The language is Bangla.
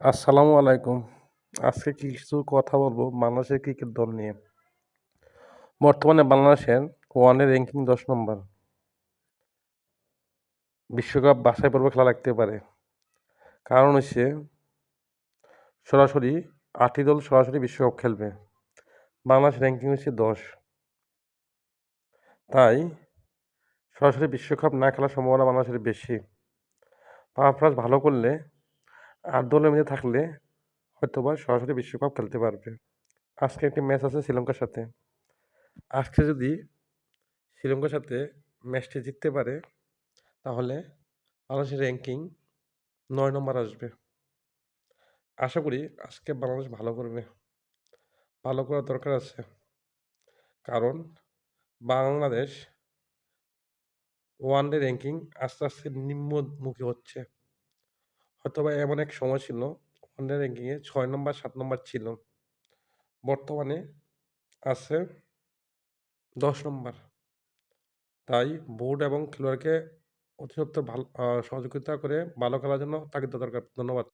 আসসালামু আলাইকুম। আজকে কিছু কথা বলব বাংলাদেশের ক্রিকেট দল নিয়ে। বর্তমানে বাংলাদেশের ওয়ানে র্যাঙ্কিং দশ নম্বর। বিশ্বকাপ বাসায় পর্ব খেলা লাগতে পারে। কারণ হচ্ছে সরাসরি আটটি দল সরাসরি বিশ্বকাপ খেলবে। বাংলাদেশ র্যাঙ্কিং হচ্ছে ১০ তাই সরাসরি বিশ্বকাপ না খেলার সম্ভাবনা বাংলাদেশের বেশি। পারফরম্যান্স ভালো করলে ৮ দলের মধ্যে থাকলে হয়তোবা সরাসরি বিশ্বকাপ খেলতে পারবে। আজকে একটি ম্যাচ আছে শ্রীলঙ্কার সাথে। আজকে যদি শ্রীলঙ্কার সাথে ম্যাচটি জিততে পারে তাহলে বাংলাদেশের র্যাঙ্কিং নয় নম্বর আসবে। আশা করি আজকে বাংলাদেশ ভালো করবে। ভালো করার দরকার আছে। কারণ বাংলাদেশ ওয়ান ডে র্যাঙ্কিং আস্তে, আস্তে নিম্নমুখী হচ্ছে। হয়তোবা এমন এক সময় ছিল ওয়ানডে র‍্যাংকিংয়ে ৬ নম্বর, সাত নম্বর ছিল। বর্তমানে আছে ১০ নম্বর। তাই বোর্ড এবং খেলোয়াড়কে অতিরিক্ত ভালো সহযোগিতা করে ভালো খেলার জন্য তাগিদ দরকার। ধন্যবাদ।